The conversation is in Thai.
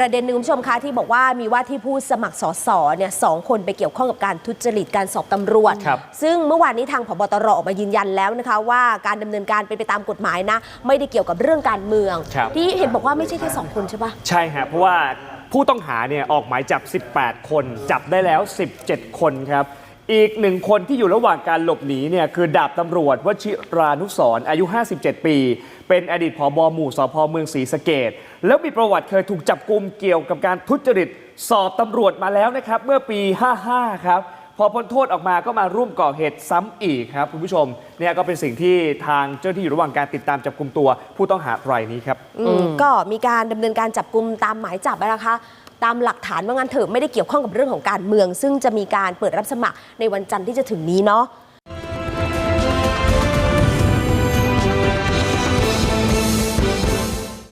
ประเด็นหนึ่งคุณผู้ชมคะที่บอกว่ามีว่าที่ผู้สมัครสสเนี่ยสองคนไปเกี่ยวข้องกับการทุจริตการสอบตำรวจ ครับ ซึ่งเมื่อวานนี้ทางผบตรออกมายืนยันแล้วนะคะ ว่าการดำเนินการเป็นไปตามกฎหมายนะ ไม่ได้เกี่ยวกับเรื่องการเมือง ครับ ที่เห็นบอกว่าไม่ใช่แค่สองคนใช่ปะ ใช่ฮะเพราะว่าผู้ต้องหาเนี่ยออกหมายจับ 18 คน จับได้แล้ว 17 คนครับ อีกหนึ่งคนที่อยู่ระหว่างการหลบหนีเนี่ยคือดาบตำรวจวชิรานุสร์อายุ 57 ปี เป็นอดีตผบหมู่สพเมืองศรีสะเกดแล้วมีประวัติเคยถูกจับกลุมเกี่ยวกับการทุจริตสอบตำรวจมาแล้วนะครับ เมื่อปี 55 ครับ พอพ้นโทษออกมาก็มาร่วมก่อเหตุซ้ำอีกครับคุณผู้ชมเนี่ยก็เป็นสิ่งที่ทางเจ้าหน้าที่อยู่ระหว่างการติดตามจับกลุ่มตัวผู้ต้องหารายนี้ครับ อืมก็มีการดำเนินการจับกลุ่มตามหมายจับนะคะ ตามหลักฐานว่างั้นเถอะไม่ได้เกี่ยวข้องกับเรื่องของการเมือง ซึ่งจะมีการเปิดรับสมัครในวันจันทร์ที่จะถึงนี้เนาะ